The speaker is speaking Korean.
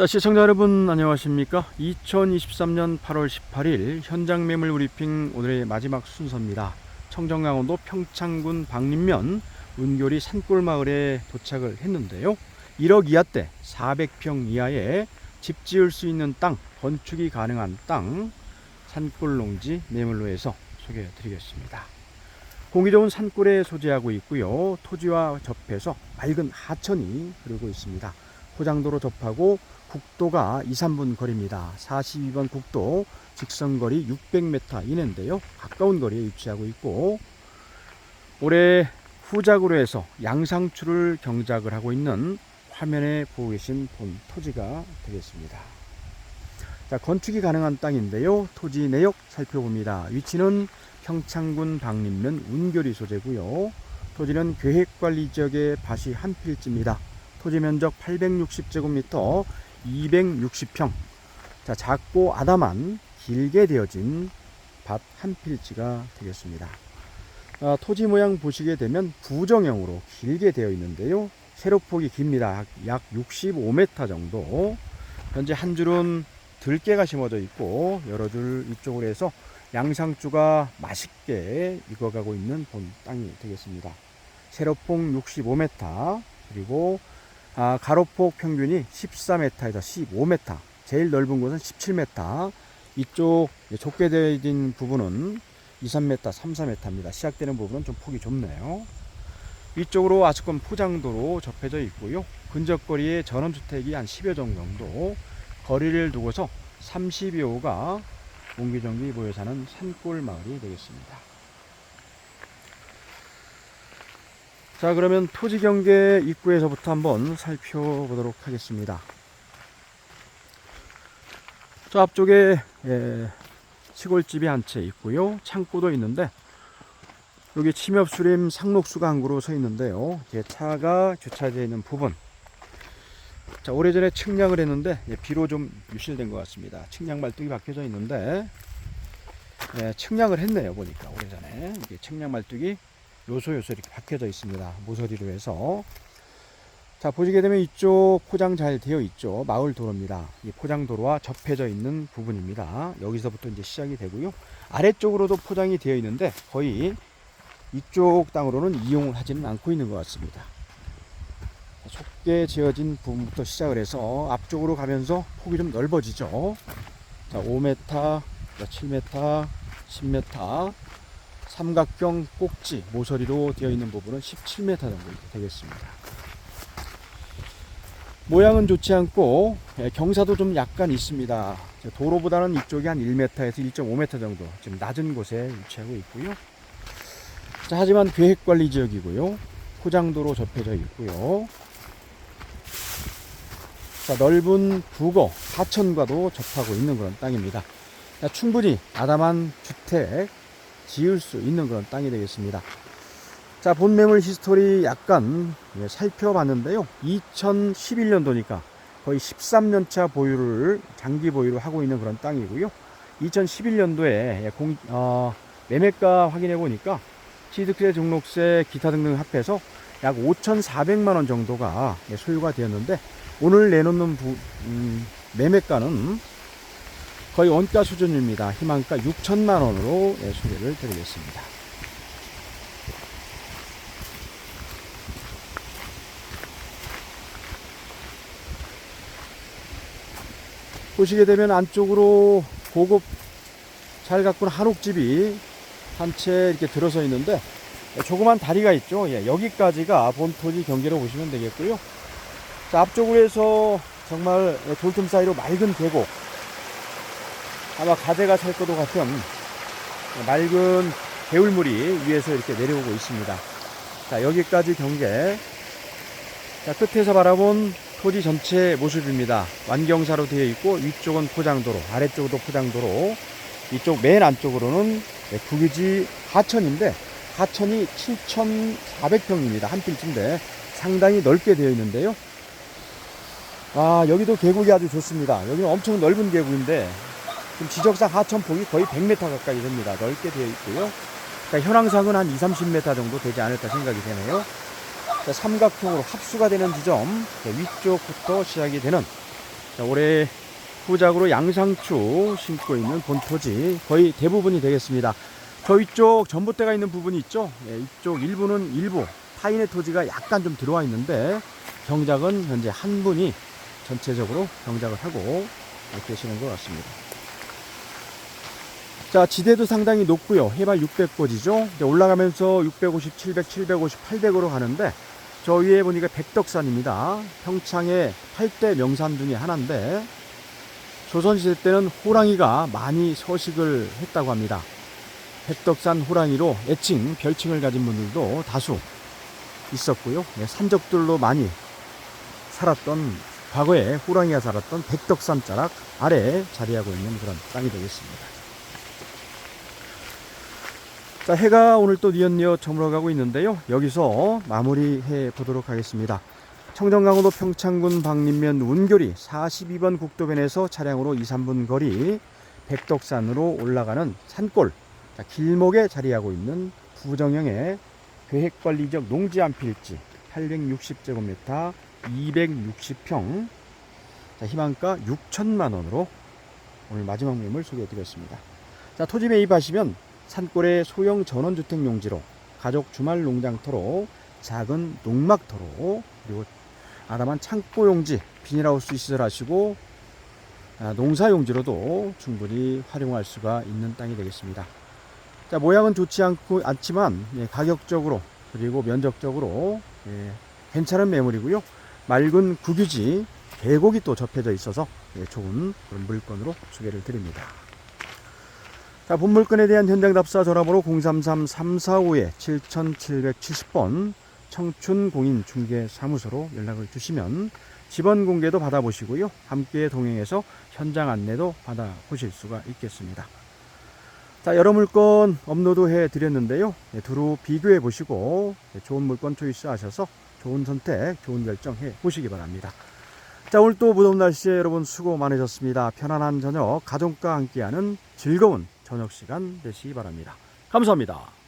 자, 시청자 여러분 안녕하십니까? 2023년 8월 18일 현장 매물 브리핑 오늘의 마지막 순서입니다. 청정 강원도 평창군 박림면 운교리 산골마을에 도착을 했는데요. 1억 이하대 400평 이하의 집 지을 수 있는 땅, 건축이 가능한 땅, 산골농지 매물로 해서 소개해 드리겠습니다. 공기 좋은 산골에 소재하고 있고요. 토지와 접해서 맑은 하천이 흐르고 있습니다. 포장도로 접하고 국도가 2, 3분 거리입니다. 42번 국도 직선거리 600m 이내인데요. 가까운 거리에 위치하고 있고 올해 후작으로 해서 양상추를 경작을 하고 있는 화면에 보고 계신 본 토지가 되겠습니다. 자, 건축이 가능한 땅인데요. 토지 내역 살펴봅니다. 위치는 평창군 박림면 운교리 소재고요. 토지는 계획관리지역의 밭이 한 필지입니다. 토지 면적 860제곱미터 260평. 자, 작고 아담한 길게 되어진 밭 한 필지가 되겠습니다. 아, 토지 모양 보시게 되면 부정형으로 길게 되어 있는데요. 세로폭이 깁니다. 약 65m 정도. 현재 한 줄은 들깨가 심어져 있고 여러 줄 이쪽으로 해서 양상추가 맛있게 익어가고 있는 본 땅이 되겠습니다. 세로폭 65m 그리고 아, 가로폭 평균이 14m에서 15m, 제일 넓은 곳은 17m, 이쪽 좁게 되어진 부분은 2, 3m, 3, 4m입니다. 시작되는 부분은 좀 폭이 좁네요. 위쪽으로 아스콘 포장도로 접해져 있고요. 근접거리에 전원주택이 한 10여 종 정도 거리를 두고서 30여 호가 옹기종기 모여 사는 산골 마을이 되겠습니다. 자 그러면 토지 경계 입구에서부터 한번 살펴보도록 하겠습니다. 저 앞쪽에 예, 시골집이 한 채 있고요. 창고도 있는데 여기 침엽수림 그루 서 있는데요. 제 차가 주차되어 있는 부분. 자 오래전에 측량을 했는데 예, 비로 좀 유실된 것 같습니다. 측량 말뚝이 박혀져 있는데 예, 측량을 했네요. 보니까 오래전에 이게 측량 말뚝이 요소 요소 이렇게 박혀져 있습니다. 모서리로 해서 자 보시게 되면 이쪽 포장 잘 되어 있죠. 마을 도로입니다. 이 포장 도로와 접해져 있는 부분입니다. 여기서부터 이제 시작이 되고요. 아래쪽으로도 포장이 되어 있는데 거의 이쪽 땅으로는 이용을 하지는 않고 있는 것 같습니다. 좁게 지어진 부분부터 시작을 해서 앞쪽으로 가면서 폭이 좀 넓어지죠. 자 5m, 7m, 10m 삼각형 꼭지 모서리로 되어 있는 부분은 17m 정도 되겠습니다. 모양은 좋지 않고 예, 경사도 좀 약간 있습니다. 도로보다는 이쪽이 한 1m에서 1.5m 정도 지금 낮은 곳에 위치하고 있고요. 자, 하지만 계획관리 지역이고요. 포장도로 접해져 있고요. 자, 넓은 국어, 하천과도 접하고 있는 그런 땅입니다. 자, 충분히 아담한 주택 지을 수 있는 그런 땅이 되겠습니다. 자, 본 매물 히스토리 약간 예, 살펴봤는데요. 2011년도니까 거의 13년차 보유를 장기 보유를 하고 있는 그런 땅이고요. 2011년도에 공, 어, 매매가 확인해 보니까 취득세, 등록세, 기타 등등 합해서 약 5,400만 원 정도가 예, 소유가 되었는데 오늘 내놓는 부, 음, 매매가는 거의 원가 수준입니다. 희망가 6천만 원으로 예, 소개를 드리겠습니다. 보시게 되면 안쪽으로 고급 잘 가꾼 한옥집이 한 채 이렇게 들어서 있는데 조그만 다리가 있죠. 예, 여기까지가 본토지 경계로 보시면 되겠고요. 자, 앞쪽으로 해서 정말 돌틈 사이로 맑은 계곡 아마 가재가 살 것도 같은 맑은 개울물이 위에서 이렇게 내려오고 있습니다. 자, 여기까지 경계. 자, 끝에서 바라본 토지 전체 모습입니다. 완경사로 되어 있고 위쪽은 포장도로, 아래쪽도 포장도로, 이쪽 맨 안쪽으로는 국유지 하천인데 하천이 7,400평입니다. 한 필지인데 상당히 넓게 되어 있는데요. 아, 여기도 계곡이 아주 좋습니다. 여기는 엄청 넓은 계곡인데 지금 지적상 하천폭이 거의 100m 가까이 됩니다. 넓게 되어 있고요. 자, 현황상은 한 2, 30m 정도 되지 않을까 생각이 되네요. 자, 삼각형으로 합수가 되는 지점 자, 위쪽부터 시작이 되는 자, 올해 후작으로 양상추 심고 있는 본토지 거의 대부분이 되겠습니다. 저 위쪽 전봇대가 있는 부분이 있죠. 예, 이쪽 일부는 일부 타인의 토지가 약간 좀 들어와 있는데 경작은 현재 한 분이 전체적으로 경작을 하고 계시는 것 같습니다. 자, 지대도 상당히 높고요. 해발 600고지죠. 올라가면서 650, 700, 750, 800으로 가는데 저 위에 보니까 백덕산입니다. 평창의 8대 명산 중에 하나인데 조선시대 때는 호랑이가 많이 서식을 했다고 합니다. 백덕산 호랑이로 애칭, 별칭을 가진 분들도 다수 있었고요. 네, 산적들로 많이 살았던 과거에 호랑이가 살았던 백덕산 자락 아래에 자리하고 있는 그런 땅이 되겠습니다. 자, 해가 오늘 또 뉘엿뉘엿 저물어가고 있는데요. 여기서 마무리해 보도록 하겠습니다. 청정강원도 평창군 방림면 운교리 42번 국도변에서 차량으로 2, 3분 거리 백덕산으로 올라가는 산골 자, 길목에 자리하고 있는 부정형의 계획관리적 농지 한 필지 860제곱미터 260평 자, 희망가 6천만 원으로 오늘 마지막 매물 소개해 드렸습니다. 자, 토지 매입하시면 산골의 소형 전원주택 용지로 가족 주말 농장터로 작은 농막터로 그리고 아담한 창고 용지 비닐하우스 시설하시고 아, 농사 용지로도 충분히 활용할 수가 있는 땅이 되겠습니다. 자 모양은 좋지 않고 않지만 예, 가격적으로 그리고 면적적으로 예, 괜찮은 매물이고요. 맑은 국유지 계곡이 또 접해져 있어서 예, 좋은 그런 물건으로 소개를 드립니다. 자, 본물건에 대한 현장 답사 전화번호 033-345-7770번 청춘 공인 중개 사무소로 연락을 주시면 지번 공개도 받아보시고요. 함께 동행해서 현장 안내도 받아보실 수가 있겠습니다. 자, 여러 물건 업로드 해 드렸는데요. 네, 두루 비교해 보시고 네, 좋은 물건 초이스 하셔서 좋은 선택, 좋은 결정 해 보시기 바랍니다. 자, 오늘 또 무더운 날씨에 여러분 수고 많으셨습니다. 편안한 저녁, 가족과 함께하는 즐거운 저녁 시간 되시기 바랍니다. 감사합니다.